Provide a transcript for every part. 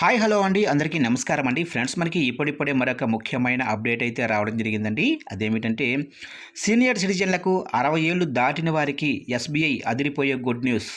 Hi hello అండి. అందరికీ నమస్కారం అండి. ఫ్రెండ్స్ మనకి ఇప్పుడిప్పుడే మరొక ముఖ్యమైన అప్డేట్ అయితే రావడం జరిగిందండి. అదేమిటంటే సీనియర్ సిటిజన్లకు అరవై ఏళ్ళు దాటిన వారికి ఎస్బీఐ అదిరిపోయే గుడ్ న్యూస్.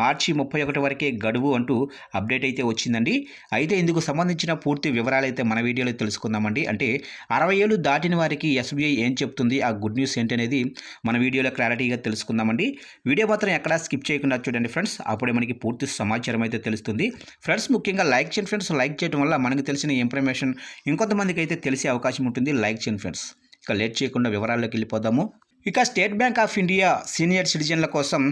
మార్చి ముప్పై ఒకటి వరకే గడువు అంటూ అప్డేట్ అయితే వచ్చిందండి. అయితే ఇందుకు సంబంధించిన పూర్తి వివరాలు అయితే మన వీడియోలో తెలుసుకుందామండి. అంటే అరవై ఏళ్ళు దాటిన వారికి ఎస్బీఐ ఏం చెప్తుంది? ఆ గుడ్ న్యూస్ ఏంటనేది మన వీడియోలో క్లారిటీగా తెలుసుకుందామండి. వీడియో మాత్రం ఎక్కడా స్కిప్ చేయకుండా చూడండి ఫ్రెండ్స్. అప్పుడే మనకి పూర్తి సమాచారం అయితే తెలుస్తుంది. ఫ్రెండ్స్ ముఖ్యంగా లైక్ చేయండి ఫ్రెండ్స్. లైక్ చేయడం వల్ల మనకు తెలిసిన ఇన్ఫర్మేషన్ ఇంకొంతమందికి అయితే తెలిసే అవకాశం ఉంటుంది. లైక్ చేయండి ఫ్రెండ్స్. ఇక లేట్ చేయకుండా వివరాల్లోకి వెళ్ళిపోదాము. ఇక State Bank of India senior సిటిజన్ల కోసం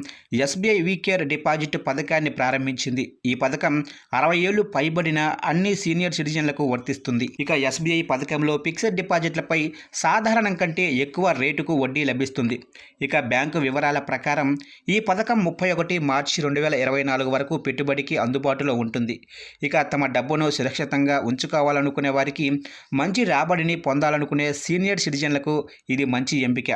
ఎస్బీఐ వీకేర్ డిపాజిట్ పథకాన్ని ప్రారంభించింది. ఈ పథకం అరవై ఏళ్ళు పైబడిన అన్ని సీనియర్ సిటిజన్లకు వర్తిస్తుంది. ఇక ఎస్బీఐ పథకంలో ఫిక్స్డ్ డిపాజిట్లపై సాధారణం కంటే ఎక్కువ రేటుకు వడ్డీ లభిస్తుంది. ఇక బ్యాంకు వివరాల ప్రకారం ఈ పథకం ముప్పై ఒకటి మార్చి రెండు వేల ఇరవై నాలుగు వరకు పెట్టుబడికి అందుబాటులో ఉంటుంది. ఇక తమ డబ్బును సురక్షితంగా ఉంచుకోవాలనుకునే వారికి మంచి రాబడిని పొందాలనుకునే సీనియర్ సిటిజన్లకు ఇది మంచి ఎంపిక.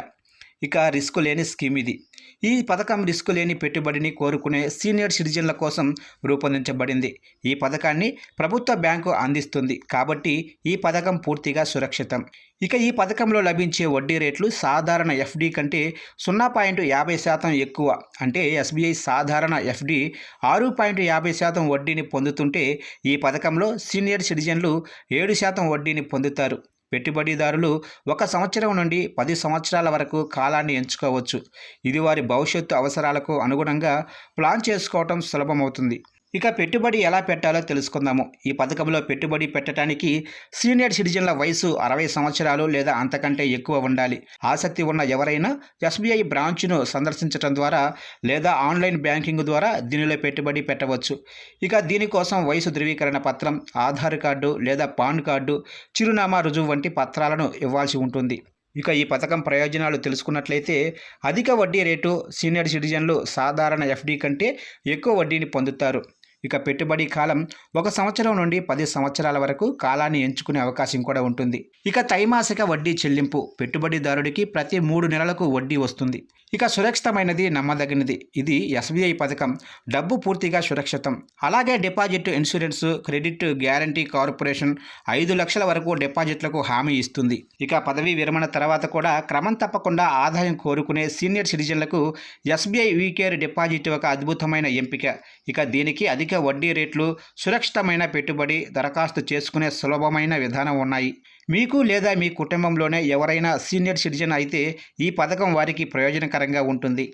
ఇక రిస్క్ లేని స్కీమ్ ఇది. ఈ పథకం రిస్క్ లేని పెట్టుబడిని కోరుకునే సీనియర్ సిటిజన్ల కోసం రూపొందించబడింది. ఈ పథకాన్ని ప్రభుత్వ బ్యాంకు అందిస్తుంది కాబట్టి ఈ పథకం పూర్తిగా సురక్షితం. ఇక ఈ పథకంలో లభించే వడ్డీ రేట్లు సాధారణ ఎఫ్డి కంటే సున్నా పాయింట్ యాభై శాతం ఎక్కువ. అంటే ఎస్బీఐ సాధారణ ఎఫ్డి ఆరు పాయింట్ యాభై శాతం వడ్డీని పొందుతుంటే ఈ పథకంలో సీనియర్ సిటిజన్లు ఏడు శాతం వడ్డీని పొందుతారు. పెట్టుబడిదారులు ఒక సంవత్సరం నుండి పది సంవత్సరాల వరకు కాలాన్ని ఎంచుకోవచ్చు. ఇది వారి భవిష్యత్తు అవసరాలకు అనుగుణంగా ప్లాన్ చేసుకోవటం సులభమవుతుంది. ఇక పెట్టుబడి ఎలా పెట్టాలో తెలుసుకుందాము. ఈ పథకంలో పెట్టుబడి పెట్టడానికి సీనియర్ సిటిజన్ల వయసు అరవై సంవత్సరాలు లేదా అంతకంటే ఎక్కువ ఉండాలి. ఆసక్తి ఉన్న ఎవరైనా ఎస్బీఐ బ్రాంచ్ను సందర్శించడం ద్వారా లేదా ఆన్లైన్ బ్యాంకింగ్ ద్వారా దీనిలో పెట్టుబడి పెట్టవచ్చు. ఇక దీనికోసం వయసు ధృవీకరణ పత్రం ఆధార్ కార్డు లేదా పాన్ కార్డు చిరునామా రుజువు వంటి పత్రాలను ఇవ్వాల్సి ఉంటుంది. ఇక ఈ పథకం ప్రయోజనాలు తెలుసుకున్నట్లయితే అధిక వడ్డీ రేటు సీనియర్ సిటిజన్లు సాధారణ ఎఫ్డీ కంటే ఎక్కువ వడ్డీని పొందుతారు. ఇక పెట్టుబడి కాలం ఒక సంవత్సరం నుండి పది సంవత్సరాల వరకు కాలాన్ని ఎంచుకునే అవకాశం కూడా ఉంటుంది. ఇక త్రైమాసిక వడ్డీ చెల్లింపు పెట్టుబడిదారుడికి ప్రతి మూడు నెలలకు వడ్డీ వస్తుంది. ఇక సురక్షితమైనది నమ్మదగినది. ఇది ఎస్బీఐ పథకం. డబ్బు పూర్తిగా సురక్షితం. అలాగే deposit insurance credit guarantee corporation ఐదు లక్షల వరకు డిపాజిట్లకు హామీ ఇస్తుంది. ఇక పదవీ విరమణ తర్వాత కూడా క్రమం తప్పకుండా ఆదాయం కోరుకునే సీనియర్ సిటిజన్లకు ఎస్బీఐ వీకేర్ డిపాజిట్ ఒక అద్భుతమైన ఎంపిక. ఇక దీనికి అధిక అధిక వడ్డీ రేట్లు సురక్షితమైన పెట్టుబడి దరఖాస్తు చేసుకునే సులభమైన విధానం ఉన్నాయి. మీకు లేదా మీ కుటుంబంలోనే ఎవరైనా సీనియర్ సిటిజన్ అయితే ఈ పథకం వారికి ప్రయోజనకరంగా ఉంటుంది.